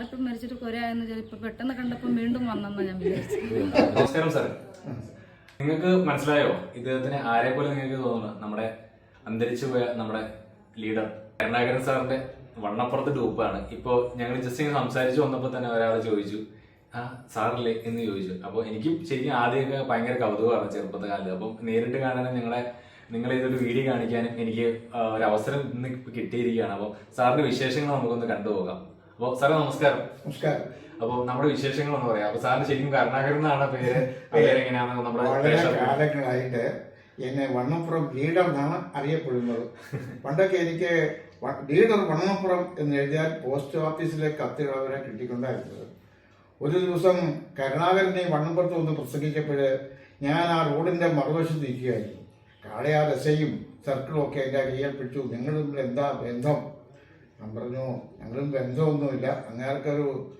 സാറിപ്പം മരിച്ചിട്ട് കൊരയായെന്ന് ചിലപ്പോൾ പെട്ടെന്ന് കണ്ടപ്പോൾ വീണ്ടും വന്നെന്ന് ഞാൻ വിചാരിച്ചു നമസ്കാരം സാർ നിങ്ങൾക്ക് മനസ്സിലായോ? ഇദ്ദേഹത്തിന് ആരെ പോലെ നിങ്ങൾക്ക് തോന്നുന്നു? നമ്മുടെ അന്തരിച്ചു പോയ നമ്മുടെ ലീഡർ കരുണാകരൻ സാറിന്റെ വണ്ണപ്പുറത്ത് ഡൂപ്പാണ് ഇപ്പോ ഞങ്ങൾ ജസ്റ്റ് ഇങ്ങനെ സംസാരിച്ചു വന്നപ്പോൾ തന്നെ ഒരാൾ ചോദിച്ചു ആ സാറല്ലേ? എന്ന് ചോദിച്ചു. അപ്പോൾ എനിക്ക് ശരിക്കും ആദ്യമൊക്കെ ഭയങ്കര കൗതുകമാണ് ചെറുപ്പത്തെ അപ്പം നേരിട്ട് കാണാനും നിങ്ങളെ നിങ്ങളെ ഇതൊരു വീഡിയോ കാണിക്കാനും എനിക്ക് ഒരു അവസരം ഇന്ന് കിട്ടിയിരിക്കുകയാണ്. അപ്പോൾ സാറിന്റെ വിശേഷങ്ങൾ നമുക്കൊന്ന് കണ്ടുപോകാം. അപ്പോൾ സാറേ നമസ്കാരം. നമസ്കാരം. അപ്പൊ നമ്മുടെ വിശേഷങ്ങൾ എന്ന് പറയാം. അപ്പൊ സാറിന് ശരിക്കും കരുണാകരൻ എന്നാണ് പേര് എങ്ങനെയാണെന്ന് നമ്മുടെ വളരെ കാലങ്ങളായിട്ട് എന്നെ വണ്ണപ്പുറം ലീഡർ എന്നാണ് അറിയപ്പെടുന്നത്. പണ്ടൊക്കെ എനിക്ക് വ- ലീഡർ വണ്ണപ്പുറം എന്ന് എഴുതിയാൽ പോസ്റ്റ് ഓഫീസിലെ കത്തുകൾ അവരെ കിട്ടിക്കൊണ്ടായിരുന്നത്. ഒരു ദിവസം കരുണാകരനെ വണ്ണപ്പുറത്ത് ഒന്ന് പ്രസംഗിച്ചപ്പോൾ ഞാൻ ആ റോഡിന്റെ മറുവശത്ത് നിൽക്കുകയായിരുന്നു കാളയാ ദശയും സർക്കിളും ഒക്കെ എന്റെ കയ്യിൽ പിടിച്ചു നിങ്ങൾ തമ്മിൽ എന്താ ബന്ധം? ഞാൻ പറഞ്ഞു ഞങ്ങളും ബന്ധമൊന്നുമില്ല. അങ്ങേർക്കൊരു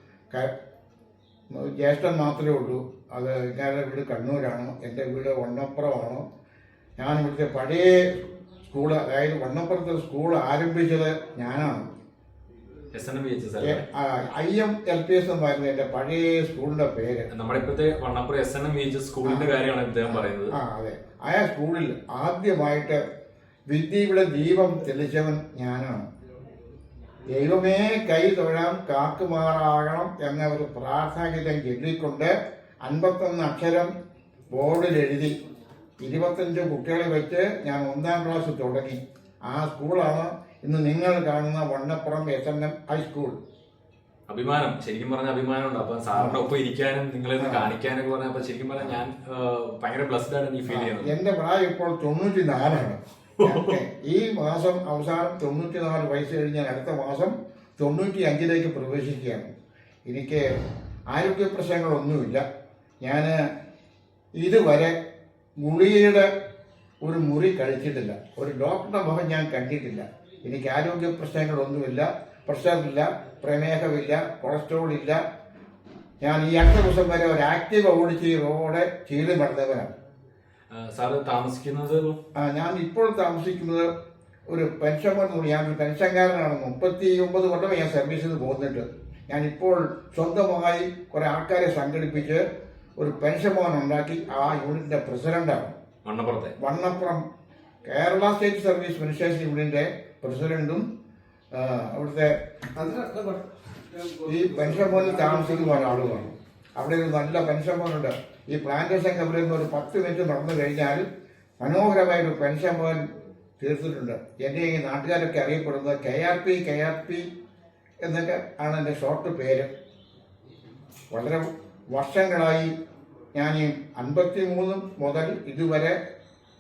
ജ്യേഷ്ഠൻ മാത്രമേ ഉള്ളൂ. അത് ഞങ്ങളുടെ വീട് കണ്ണൂരാണ്. എന്റെ വീട് വണ്ണപ്പുറമാണ്. ഞാൻ ഇവിടുത്തെ പഴയ സ്കൂൾ അതായത് വണ്ണപ്പുറത്തെ സ്കൂൾ ആരംഭിച്ചത് ഞാനാണ്. Sir I M L P S എന്നായിരുന്നു എന്റെ പഴയ സ്കൂളിന്റെ പേര്. നമ്മുടെ ഇപ്പോഴത്തെ Vannappuram S N M H സ്കൂളിന്റെ കാര്യമാണ് ഇദ്ദേഹം പറയുന്നത്. ആ അതെ. ആ സ്കൂളിൽ ആദ്യമായിട്ട് വിദ്യയുടെ ദീപം തെളിച്ചവൻ ഞാനാണ്. ദൈവമേ കൈ തൊഴാം കാക്കുമാറാകണം എന്ന ഒരു പ്രാർത്ഥനാഗീതം ചൊല്ലിക്കൊണ്ട് അൻപത്തൊന്ന് അക്ഷരം ബോർഡിൽ എഴുതി ഇരുപത്തഞ്ച് കുട്ടികളെ വെച്ച് ഞാൻ ഒന്നാം ക്ലാസ് തുടങ്ങി. ആ സ്കൂളാണ് ഇന്ന് നിങ്ങൾ കാണുന്ന Vannappuram S N M high school അഭിമാനം. ശരിക്കും പറഞ്ഞ അഭിമാനമുണ്ട്. അപ്പൊ സാറിന്റെ ഒപ്പം ഇരിക്കാനും നിങ്ങളെ കാണിക്കാനൊക്കെ പറഞ്ഞാൽ അപ്പൊ ശരിക്കും പറഞ്ഞാൽ ഞാൻ ഭയങ്കര ബ്ലസ്ഡ് ആണ് ഈ ഫീൽ ചെയ്യുന്നത്. എന്റെ പ്രായം ഇപ്പോൾ തൊണ്ണൂറ്റി നാലാണ് ഈ മാസം അവസാനം തൊണ്ണൂറ്റി നാല് വയസ്സ് കഴിഞ്ഞാൽ അടുത്ത മാസം തൊണ്ണൂറ്റി അഞ്ചിലേക്ക് പ്രവേശിക്കുകയാണ്. എനിക്ക് ആരോഗ്യ പ്രശ്നങ്ങളൊന്നുമില്ല. ഞാൻ ഇതുവരെ ഗുളികയുടെ ഒരു മുറി കഴിച്ചിട്ടില്ല. ഒരു ഡോക്ടറുടെ മുഖം ഞാൻ കണ്ടിട്ടില്ല. എനിക്ക് ആരോഗ്യ പ്രശ്നങ്ങളൊന്നുമില്ല. പ്രഷറില്ല പ്രമേഹമില്ല കൊളസ്ട്രോൾ ഇല്ല ഞാൻ ഈ അടുത്ത ദിവസം വരെ ഒരു ആക്റ്റീവ് ഓടിച്ച് റോഡ് ചെയ്ത് നടന്നവനാണ് ആ, സാറ് താമസിക്കുന്നത്? ഞാൻ ഇപ്പോൾ താമസിക്കുന്നത് ഒരു പെൻഷൻ ഫണ്ട് ഞാൻ ഒരു പെൻഷൻകാരനാണ്. മുപ്പത്തി ഒമ്പത് കൊല്ലം ഞാൻ സർവീസിൽ ഞാൻ ഇപ്പോൾ സ്വന്തമായി കുറെ ആൾക്കാരെ സംഘടിപ്പിച്ച് ഒരു പെൻഷൻ ഭവൻ ഉണ്ടാക്കി ആ യൂണിറ്റിന്റെ പ്രസിഡന്റാണ്. വണ്ണപ്പുറത്തെ? Vannappuram Kerala state service pensioners യൂണിയന്റെ പ്രസിഡന്റും അവിടുത്തെ ഈ പെൻഷൻ ഭവനിൽ താമസിക്കുന്ന ഒരാളുമാണ്. അവിടെ ഒരു നല്ല പെൻഷൻ ഭവനുണ്ട് ഈ പ്ലാന്റേഷൻ കമ്പനിയിൽ നിന്ന് ഒരു പത്ത് മിനിറ്റ് നടന്നു കഴിഞ്ഞാൽ മനോഹരമായ ഒരു പെൻഷൻ ഭവൻ തീർത്തിട്ടുണ്ട്. എന്റെ ഈ നാട്ടുകാരൊക്കെ അറിയപ്പെടുന്നത് K R P K R P എന്നൊക്കെ ആണ് എന്റെ ഷോർട്ട് പേര്. വളരെ വർഷങ്ങളായി ഞാൻ അൻപത്തി മൂന്ന് മുതൽ ഇതുവരെ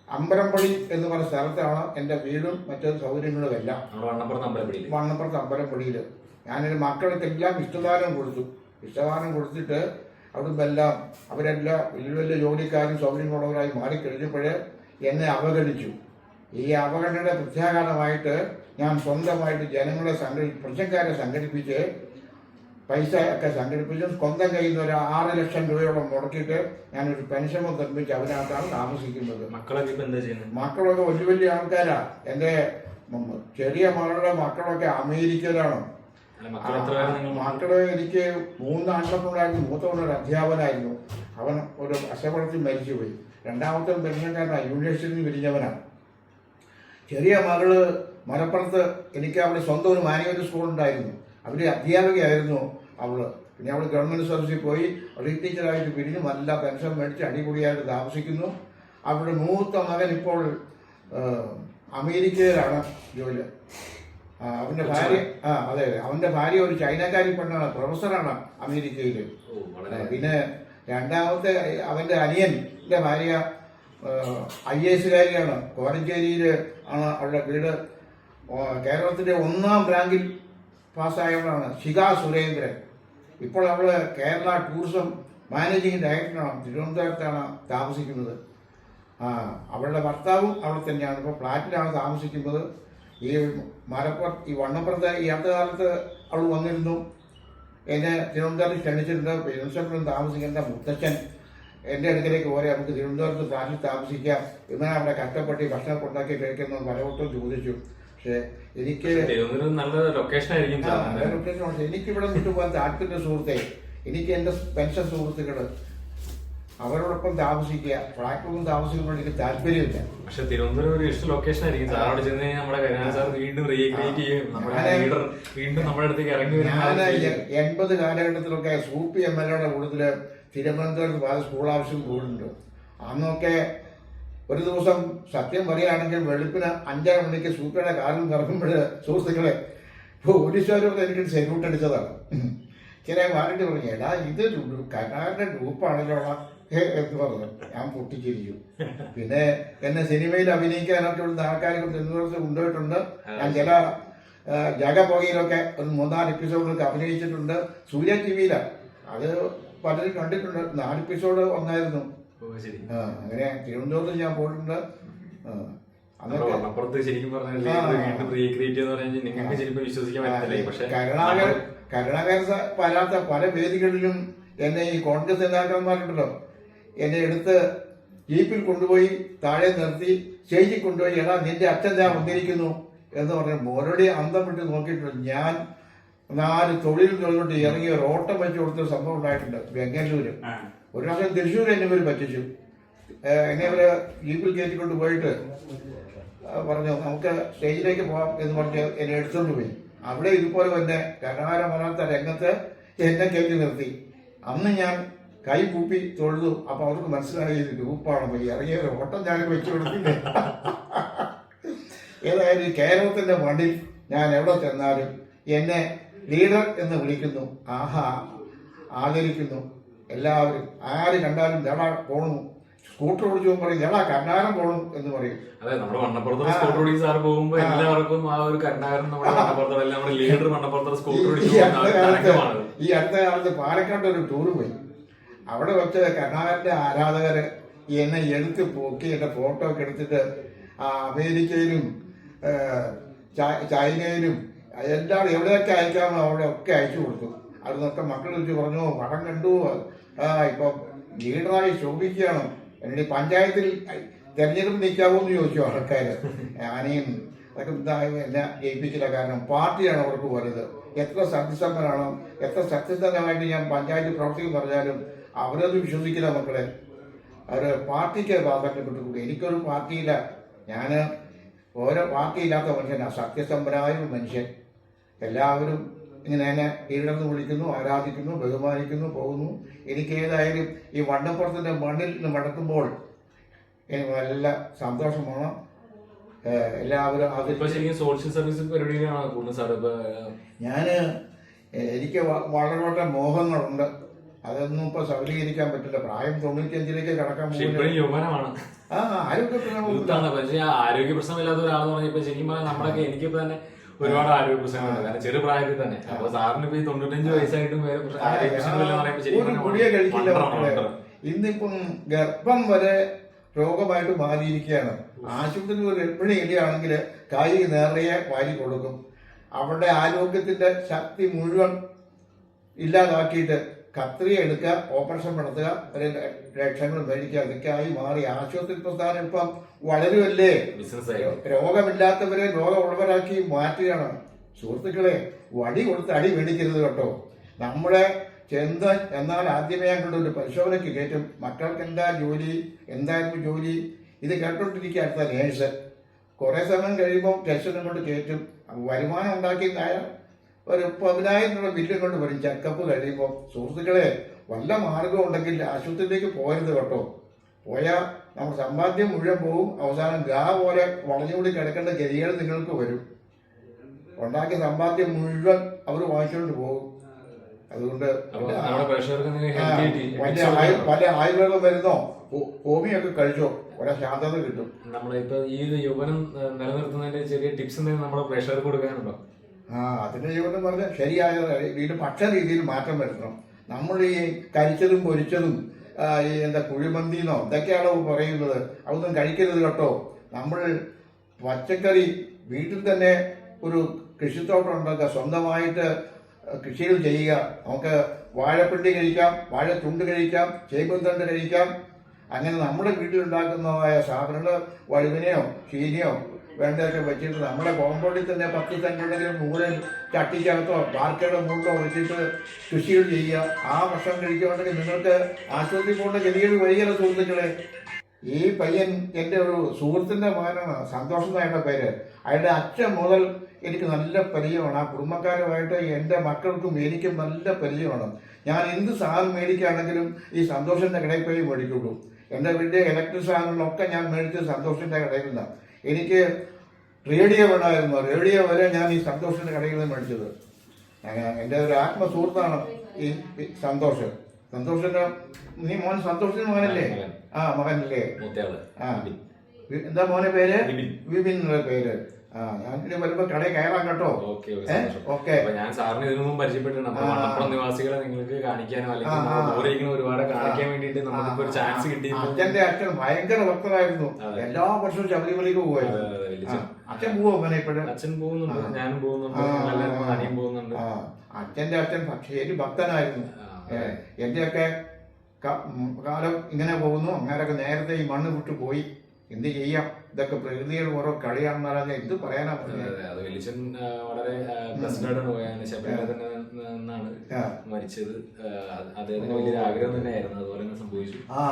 അമ്പലപ്പള്ളി എന്ന് പറഞ്ഞ സ്ഥലത്താണ് എന്റെ വീടും മറ്റു സൗകര്യങ്ങളും എല്ലാം. വണ്ണപ്പുറത്ത് അമ്പലപ്പള്ളിയിൽ ഞാനൊരു ഞാനെന്റെ മക്കൾക്കെല്ലാം ഇഷ്ടദാനം കൊടുത്തു. ഇഷ്ടദാനം കൊടുത്തിട്ട് എല്ലാം അവരെല്ലാം വലിയ വലിയ ജോലിക്കാരും സൗകര്യങ്ങളുള്ളവരായി മാറിക്കഴിഞ്ഞപ്പോഴേ എന്നെ അവഗണിച്ചു. ഈ അവഗണനയുടെ പ്രത്യാഘാതമായിട്ട് ഞാൻ സ്വന്തമായിട്ട് ജനങ്ങളെ സംഘടി പ്രശ്നക്കാരെ സംഘടിപ്പിച്ച് പൈസ ഒക്കെ സംഘടിപ്പിച്ച് സ്വന്തം കയ്യിൽ നിന്ന് ഒരു ആറ് ലക്ഷം രൂപയോളം മുടക്കിയിട്ട് ഞാനൊരു പെൻഷൻ നിർമ്മിച്ച് അതിനകത്താണ് താമസിക്കുന്നത്. മക്കളൊക്കെ ഇപ്പൊ എന്താ ചെയ്യുന്നത് മക്കളൊക്കെ വലിയ വലിയ ആൾക്കാരാ. എന്റെ ചെറിയ മകളുടെ മക്കളൊക്കെ അമേരിക്കയിലാണ്. മക്കൾ എനിക്ക് മൂന്ന് ആൺമക്കളുണ്ടായിരുന്നു ഒരു അധ്യാപകനായിരുന്നു. അവൻ ഒരു അശപടത്തിൽ മരിച്ചുപോയി രണ്ടാമത്തെ പെൻഷൻകാരനാണ് യൂണിവേഴ്സിറ്റിയിൽ നിന്ന് വിരിഞ്ഞവനാണ് ചെറിയ മകൾ മലപ്പുറത്ത് എനിക്ക് അവിടെ സ്വന്തം ഒരു മാനേജ്മെന്റ് സ്കൂൾ ഉണ്ടായിരുന്നു. അവിടെ അധ്യാപികയായിരുന്നു അവൾ. പിന്നെ അവൾ ഗവൺമെന്റ് സർവീസിൽ പോയി. റീ ടീച്ചറായിട്ട് പിരിഞ്ഞു. നല്ല പെൻഷൻ മേടിച്ച് അടിപൊളിയായിട്ട് താമസിക്കുന്നു. അവരുടെ മൂത്ത മകൻ ഇപ്പോൾ അമേരിക്കയിലാണ് ജോലി. അവന്റെ ഭാര്യ ആ അതെ അതെ. അവന്റെ ഭാര്യ ഒരു ചൈനക്കാരി പെണ്ണാണ് പ്രൊഫസറാണ് അമേരിക്കയിൽ പിന്നെ രണ്ടാമത്തെ അവന്റെ അനിയന്റെ ഭാര്യ ഐ എസുകാരിയാണ്. കോരഞ്ചേരിയിൽ ആണ് അവളുടെ വീട്. കേരളത്തിന്റെ ഒന്നാം റാങ്കിൽ പാസ്സായവളാണ് ശിഖ സുരേന്ദ്രൻ. ഇപ്പോൾ അവൾ കേരള ടൂറിസം മാനേജിങ് ഡയറക്ടറാണ്. തിരുവനന്തപുരത്താണ് താമസിക്കുന്നത്. ആ അവളുടെ ഭർത്താവും അവിടെ തന്നെയാണ്. ഇപ്പോൾ ഫ്ലാറ്റിലാണ് താമസിക്കുന്നത്. ഈ മലപ്പുറം ഈ വണ്ണപ്പുറത്ത് ഈ അടുത്ത കാലത്ത് അവൾ വന്നിരുന്നു. എന്നെ തിരുവനന്തപുരത്ത് ക്ഷണിച്ചിട്ടുണ്ട്. തിരുവനന്തപുരം താമസിക്കേണ്ട മുത്തച്ഛൻ എന്റെ അടുക്കലേക്ക് പോരെ. നമുക്ക് തിരുവനന്തപുരത്ത് ഫ്ലാറ്റിൽ താമസിക്കാം ഇങ്ങനെ അവിടെ കഷ്ടപ്പെട്ട് ഭക്ഷണം ഉണ്ടാക്കി കഴിക്കുന്ന പലവട്ടം ചോദിച്ചു. പക്ഷെ എനിക്ക് നല്ല ലൊക്കേഷൻ ആയിരിക്കും ഉണ്ട്. എനിക്കിവിടെ വിട്ടു പോകാൻ താല്പര്യ സുഹൃത്തെ എനിക്ക് എന്റെ പെൻഷൻ സുഹൃത്തുക്കൾ അവരോടൊപ്പം താമസിക്കുക. ഫ്ലാറ്റ് റൂം താമസിക്കുമ്പോൾ എനിക്ക് താല്പര്യമില്ല. പക്ഷെ തിരുവനന്തപുരം ഒരു ഇഷ്ട ലൊക്കേഷൻ ആയിരിക്കും. സാർ അവിടെ ചെന്ന് കഴിഞ്ഞാൽ നമ്മുടെ കരുണാ സാർ വീണ്ടും റീക്രിയേറ്റ് ചെയ്യും. നമ്മുടെ ലീഡർ വീണ്ടും നമ്മുടെ അടുത്തേക്ക് ഇറങ്ങി വരും എൺപത് കാലഘട്ടത്തിലൊക്കെ സൂപ്പി എം എൽ എയുടെ കൂടുതൽ തിരുവനന്തപുരത്ത് പല സ്കൂൾ ആവശ്യം കൂടുന്നുണ്ട് അന്നൊക്കെ ഒരു ദിവസം സത്യം പറയുകയാണെങ്കിൽ വെളുപ്പിന് അഞ്ചര മണിക്ക് സൂപ്പിയുടെ കാലം കറങ്ങുമ്പോൾ സുഹൃത്തുക്കളെ പോലീസുകാരോട് എനിക്ക് സെല്യൂട്ട് അടിച്ചതാണ്. ചില മാറിട്ട് പറഞ്ഞു എടാ ഇത് കർണാടക ഗ്രൂപ്പാണല്ലോ എന്ന് പറഞ്ഞു. ഞാൻ പൊട്ടിച്ചിരിക്കും. പിന്നെ എന്നെ സിനിമയിൽ അഭിനയിക്കാനൊക്കെ ഒക്കെ ആൾക്കാരെ തിരുവനന്തപുരത്ത് കൊണ്ടുപോയിട്ടുണ്ട്. ഞാൻ ചില ജഗ ജഗപുകയിലൊക്കെ ഒരു മൂന്നാൽ എപ്പിസോഡിലൊക്കെ അഭിനയിച്ചിട്ടുണ്ട്. സൂര്യ ടി വിയിലാണ് അത് പലരും കണ്ടിട്ടുണ്ട്. നാല് എപ്പിസോഡ് ഒന്നായിരുന്നു. അങ്ങനെ തിരുവനന്തപുരത്ത് ഞാൻ പോയിട്ടുണ്ട്. അന്നൊക്കെ ശരിക്കും പറഞ്ഞാൽ നിങ്ങൾക്ക് ശരിക്കും വിശ്വസിക്കാൻ പറ്റില്ല പക്ഷേ കരുണാകരൻ വരാത്ത പല വേദികളിലും എന്നെ ഈ കോൺഗ്രസ് നേതാക്കന്മാരുണ്ടല്ലോ. എന്നെ എടുത്ത് ജീപ്പിൽ കൊണ്ടുപോയി താഴെ നിർത്തി സ്റ്റേജിൽ കൊണ്ടുപോയി എടാ നിന്റെ അച്ഛൻ ഞാൻ വന്നിരിക്കുന്നു. എന്ന് പറഞ്ഞു മോരടി അന്തം വിട്ട് നോക്കിയിട്ടുണ്ട്. ഞാൻ നാല് തൊഴിൽ തൊഴിലോട്ട് ഇറങ്ങി ഒരു ഓട്ടം വെച്ച് കൊടുത്ത സംഭവം ഉണ്ടായിട്ടുണ്ട്. ബംഗലൂര്. ഒരു പ്രാവശ്യം തൃശ്ശൂർ എന്നെ ഇവർ പറ്റിച്ചു. എന്നെ ഇവർ ജീപ്പിൽ കയറ്റിക്കൊണ്ട് പോയിട്ട് പറഞ്ഞു നമുക്ക് സ്റ്റേജിലേക്ക് പോകാം എന്ന് പറഞ്ഞ് എന്നെ എടുത്തുകൊണ്ട് പോയി. അവിടെ ഇതുപോലെ തന്നെ മലയാളത്തെ രംഗത്ത് എന്നെ കയറ്റി നിർത്തി. അന്ന് ഞാൻ കൈ കൂപ്പി തൊഴുതു. അപ്പൊ അവർക്ക് മനസ്സിലായി ഇത് ഗ്രൂപ്പാണെന്ന് ഇറങ്ങിയ ഓട്ടം ഞാൻ വെച്ചു കൊടുക്കില്ലേ ഏതായാലും കേരളത്തിന്റെ മണ്ണിൽ ഞാൻ എവിടെ ചെന്നാലും എന്നെ ലീഡർ എന്ന് വിളിക്കുന്നു. ആഹാ ആദരിക്കുന്നു. എല്ലാവരും ആര് കണ്ടാലും ജടാ പോണു. സ്കൂട്ടർ ഓടിച്ചു പറയും ജടാ കർണാടകം പോണു എന്ന് പറയും. അതെ നമ്മുടെ മണ്ണപ്പുറത്ത് സ്കൂട്ടർ ഓടിച്ച് സാർ പോകുമ്പോ എല്ലാവർക്കും ആ ഒരു കരുണാകരൻ നമ്മുടെ നമ്മുടെ ലീഡർ വണ്ണപ്പുറത്തോടെ സ്കൂട്ടർ ഈ അടുത്ത കാലത്ത് തരംഗമാണ് ഈ അടുത്ത കാലത്ത് പാലക്കാട് ഒരു ടൂർ പോയി. അവിടെ വെച്ച് കർണാടകന്റെ ആരാധകര് എന്നെ എടുത്ത് പൊക്കി എന്റെ ഫോട്ടോ ഒക്കെ എടുത്തിട്ട് അമേരിക്കയിലും ചൈനയിലും എല്ലാം എവിടെയൊക്കെ അയക്കാമോ അവിടെ ഒക്കെ അയച്ചു കൊടുത്തു. അവിടുന്നൊക്കെ മക്കൾ വെച്ച് പറഞ്ഞു പടം കണ്ടു ഇപ്പം ലീഡറായി ശോഭിക്കുകയാണ്. എന്നിട്ട് പഞ്ചായത്തിൽ തെരഞ്ഞെടുപ്പ് നിൽക്കാവോ എന്ന് ചോദിച്ചു ആൾക്കാര്. ഞാനേയും അതൊക്കെ എന്നെ ജയിപ്പിച്ചില്ല. കാരണം പാർട്ടിയാണ് അവർക്ക് വലുത് എത്ര സത്യസന്ധനാണോ എത്ര സത്യസന്ധമായിട്ട് ഞാൻ പഞ്ചായത്ത് പ്രവർത്തിക്കും പറഞ്ഞാലും അവരത് വിശ്വസിക്കില്ല മക്കളെ. അവർ പാർട്ടിക്ക് കൊടുക്കും എനിക്കൊരു പാർട്ടിയില്ല. ഞാൻ ഓരോ പാർട്ടിയില്ലാത്ത മനുഷ്യനാണ് സത്യസമ്പരായ ഒരു മനുഷ്യൻ. എല്ലാവരും ഇങ്ങനെ എന്നെ കീഴടന്ന് വിളിക്കുന്നു ആരാധിക്കുന്നു ബഹുമാനിക്കുന്നു പോകുന്നു. എനിക്ക് ഏതായാലും ഈ വണ്ണപ്പുറത്തിന്റെ മണ്ണിൽ നിന്ന് മടക്കുമ്പോൾ എനിക്ക് നല്ല സന്തോഷമാണ്. എല്ലാവരും അത് സോഷ്യൽ സർവീസ് പരിപാടിയിലാണ് ഞാൻ എനിക്ക് വളരെ വളരെ മോഹങ്ങളുണ്ട്. അതൊന്നും ഇപ്പൊ സബലീകരിക്കാൻ പറ്റില്ല. പ്രായം തൊണ്ണൂറ്റിയഞ്ചിലേക്ക് കടക്കാൻ ഇപ്പോഴും യൗവനമാണ് ആ ആരോഗ്യപ്രശ്നങ്ങളൊന്നും യൂത്താണ് പക്ഷേ ആരോഗ്യ പ്രശ്നമില്ലാത്ത ഒരാളെന്ന് പറഞ്ഞപ്പോ ശരിക്കും പറഞ്ഞാൽ നമ്മളൊക്കെ എനിക്കിപ്പോ തന്നെ ഒരുപാട് ആരോഗ്യ പ്രശ്നങ്ങളുണ്ട്. കാരണം ചെറു പ്രായത്തിൽ തന്നെ. അപ്പൊ സാറിന് ഇപ്പൊ തൊണ്ണൂറ്റഞ്ച് വയസ്സായിട്ടും വേറെ ആരോഗ്യ വണ്ടർ. ഇന്നിപ്പം ഗർഭം വരെ രോഗമായിട്ട് മാറിയിരിക്കുകയാണ്. ആശുപത്രിയിൽ ഒരു ഗർഭിണി ഇല്ലയാണെങ്കിൽ കൈ നിറയെ വാരി കൊടുക്കും. അവരുടെ ആരോഗ്യത്തിന്റെ ശക്തി മുഴുവൻ ഇല്ലാതാക്കിയിട്ട് കത്രിക എടുക്കുക ഓപ്പറേഷൻ നടത്തുക ഒരു ലക്ഷങ്ങൾ മേടിക്കുക അതൊക്കെയായി മാറി. ആശുപത്രി പ്രസ്ഥാനം ഇപ്പം വളരുമല്ലേ രോഗമില്ലാത്തവരെ രോഗമുള്ളവരാക്കി മാറ്റുകയാണ്. സുഹൃത്തുക്കളെ വടി കൊടുത്ത് അടി മേടിക്കരുത് കേട്ടോ. നമ്മുടെ ചെന്ത് എന്നാൽ ആദ്യമേ ഞാൻ ഒരു പരിശോധനയ്ക്ക് കയറ്റും. മക്കൾക്ക് എന്താ ജോലി? എന്തായിരുന്നു ജോലി? ഇത് കേട്ടോണ്ടിരിക്കുക അടുത്ത നേഴ്സ്. കുറെ സമയം കഴിയുമ്പോൾ ടെസ്റ്റിനും കൊണ്ട് കയറ്റും. വരുമാനം ഉണ്ടാക്കി ഒരു പതിനായിരം രൂപ ബില്ല് കൊണ്ട് വരും ചെക്കപ്പ് കഴിയുമ്പോൾ സുഹൃത്തുക്കളെ വല്ല മാർഗം ഉണ്ടെങ്കിൽ ആശുപത്രിയിലേക്ക് പോകരുത് കേട്ടോ. പോയാൽ നമ്മുടെ സമ്പാദ്യം മുഴുവൻ പോവും. അവസാനം ഗാ പോലെ വളഞ്ഞുകൂടി കിടക്കേണ്ട ഗതികൾ നിങ്ങൾക്ക് വരും. ഉണ്ടാക്കിയ സമ്പാദ്യം മുഴുവൻ അവർ വാങ്ങിച്ചുകൊണ്ട് പോകും. അതുകൊണ്ട് പല ആയുർവേദം വരുന്നോ? ഹോമിയൊക്കെ കഴിച്ചോ? ഒരേ ശാന്തത കിട്ടും. നമ്മളിപ്പോ ഈ യൗവനം നിലനിർത്തുന്നതിന്റെ ചെറിയ ടിപ്സ് എന്തെങ്കിലും നമ്മുടെ പ്രേക്ഷകർക്ക് കൊടുക്കാനുണ്ടോ? ആ അതിന്റെ ജീവിതം പറഞ്ഞ ശരിയായ വീട് ഭക്ഷണ രീതിയിൽ മാറ്റം വരുത്തണം. നമ്മൾ ഈ കരിച്ചതും പൊരിച്ചതും ഈ എന്താ കുഴിമന്തിന്നോ ഇതൊക്കെയാണോ പറയുന്നത്? അതൊന്നും കഴിക്കരുത് കേട്ടോ. നമ്മൾ പച്ചക്കറി വീട്ടിൽ തന്നെ ഒരു കൃഷിത്തോട്ടം ഉണ്ടാക്കുക സ്വന്തമായിട്ട് കൃഷികൾ ചെയ്യുക. നമുക്ക് വാഴപ്പിണ്ടി കഴിക്കാം വാഴത്തുണ്ട് കഴിക്കാം ചേമ്പുന്തണ്ട് കഴിക്കാം. അങ്ങനെ നമ്മുടെ വീട്ടിലുണ്ടാക്കുന്നതായ സാധനങ്ങൾ വഴുവിനെയോ ചീനിയോ വേണ്ടതൊക്കെ വെച്ചിട്ട് നമ്മുടെ കോമ്പൗണ്ടിൽ തന്നെ പത്ത് സെന്റുണ്ടെങ്കിലും മുകളിൽ ചട്ടിക്കകത്തോ പാർക്കയുടെ മുകളിലോ വെച്ചിട്ട് കൃഷികൾ ചെയ്യുക. ആ ഭക്ഷണം കഴിക്കുകയാണെങ്കിൽ നിങ്ങൾക്ക് ആശുപത്രി പോകേണ്ട ഗതികൾ വരികയല്ല സുഹൃത്തുക്കളെ. ഈ പയ്യൻ എന്റെ ഒരു സുഹൃത്തിന്റെ മകനാണ്. സന്തോഷം പേര്. അയാളുടെ അച്ഛൻ മുതൽ എനിക്ക് നല്ല പരിചയമാണ്. ആ കുടുംബക്കാരുമായിട്ട് എന്റെ മക്കൾക്കും എനിക്കും നല്ല പരിചയമാണ്. ഞാൻ എന്ത് സാധനം മേടിക്കുകയാണെങ്കിലും ഈ സന്തോഷത്തിന്റെ കടയിൽ പോയി മേടിക്കുള്ളൂ. എന്റെ വീട്ടിലെ ഇലക്ട്രിക് സാധനങ്ങളൊക്കെ ഞാൻ മേടിച്ചത് സന്തോഷത്തിന്റെ കടയിൽ നിന്നാണ് എനിക്ക് റേഡിയോ വേണമായിരുന്നു. റേഡിയോ വരെ ഞാൻ ഈ സന്തോഷിന്റെ കടയിൽ നിന്ന് മേടിച്ചത്. എന്റെ ഒരു ആത്മസുഹൃത്താണ് ഈ സന്തോഷം. സന്തോഷ് സന്തോഷിന്റെ നീ മോൻ സന്തോഷിന്റെ മകനല്ലേ. ആ മകനല്ലേ? ആ. എന്താ മോനെ പേര്? വിപിൻ. എന്നുള്ള പേര്. ഞാൻ ഇനി വരുമ്പോ കടയിൽ കയറാം കേട്ടോ. ഓക്കെ ഞാൻ സാറിന് ഇതിനു മുമ്പ് പരിചയപ്പെട്ടിട്ടുണ്ട്. നിവാസികളെ നിങ്ങൾക്ക് കാണിക്കാനോ അല്ലെങ്കിൽ ഒരുപാട് കാണിക്കാൻ വേണ്ടിയിട്ട് നമുക്ക് ഒരു ചാൻസ് കിട്ടി അച്ഛന്റെ അച്ഛൻ ഭയങ്കര ഭക്തനായിരുന്നു. എല്ലാ വർഷവും ശബരിമലയ്ക്ക് പോകുമായിരുന്നു അച്ഛൻ പോവോ മോനെ ഇപ്പോഴും? അച്ഛൻ പോകുന്നുണ്ട്. ഞാനും പോകുന്നുണ്ട്. അനിയും പോകുന്നുണ്ട്. അച്ഛന്റെ അച്ഛൻ ശരി ഭക്തനായിരുന്നു. ആ, ഏ, എന്റെയൊക്കെ കാലം ഇങ്ങനെ പോകുന്നു. അങ്ങനെയൊക്കെ നേരത്തെ ഈ മണ്ണ് വിട്ടു പോയി. എന്ത് ചെയ്യാം? ഇതൊക്കെ പ്രകൃതിയുടെ ഓരോ കളിയാണെന്നല്ലാതെ എന്ത് പറയാനാ അതെ, വളരെ ബ്ലസ്ഡാണ് പോയാണ് ശബരിമല തന്നെ നിന്നാണ് ആ. മരിച്ചത്. ആ, അദ്ദേഹത്തിന് വലിയൊരു ആഗ്രഹം തന്നെയായിരുന്നു. അതുപോലെ തന്നെ സംഭവിച്ചു. ആ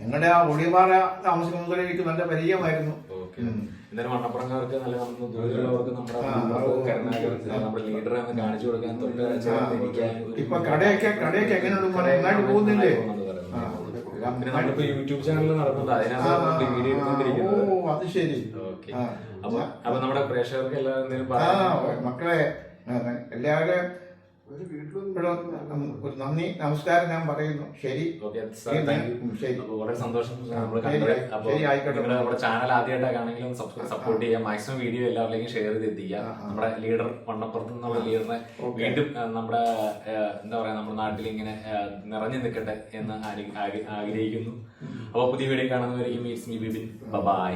ഞങ്ങളുടെ ആ ഒളിപാറ താമസിക്കുന്നതിൽ എനിക്ക് നല്ല പരിചയമായിരുന്നു. നല്ല നമ്മുടെ നമ്മുടെ ലീഡറെ കാണിച്ചു കൊടുക്കാൻ തൊട്ട് ഇപ്പൊ കടയൊക്കെ കടയൊക്കെ എങ്ങനെയുണ്ട്? നന്നായിട്ട് പോകുന്നില്ലേ പോകുന്നുണ്ട് പറയുന്നത്. ആ, പിന്നെ നമ്മളിപ്പോ യൂട്യൂബ് ചാനൽ നടക്കുന്നത് അതിനകത്ത് വീഡിയോ ഓ അത് ശരി. ഓക്കെ. അപ്പൊ അപ്പൊ നമ്മുടെ പ്രേക്ഷകർക്ക് എല്ലാം എന്തെങ്കിലും മക്കളെ എല്ലാവരും ഒരു നന്ദി നമസ്കാരം ഞാൻ പറയുന്നു. ശരി. വളരെ സന്തോഷം നമ്മൾ ശരി, ആയിക്കോട്ടെ. നമ്മുടെ ചാനൽ ആദ്യമായിട്ടാണെങ്കിലും സപ്പോർട്ട് ചെയ്യുക. മാക്സിമം വീഡിയോ എല്ലാവരിലേക്കും ഷെയർ ചെയ്ത് എത്തിക്കുക. നമ്മുടെ ലീഡർ വണ്ണപ്പുറത്ത് നിന്നുള്ള ലീഡറിനെ വീണ്ടും നമ്മുടെ എന്താ പറയാ നമ്മുടെ നാട്ടിൽ ഇങ്ങനെ നിറഞ്ഞു നിൽക്കട്ടെ എന്ന് ആഗ്ര- ആഗ്ര- ആഗ്രഹിക്കുന്നു. അപ്പൊ പുതിയ വീഡിയോ കാണുന്നവരേക്കും മീറ്റ്സ് മീ ബിബിൻ ബൈ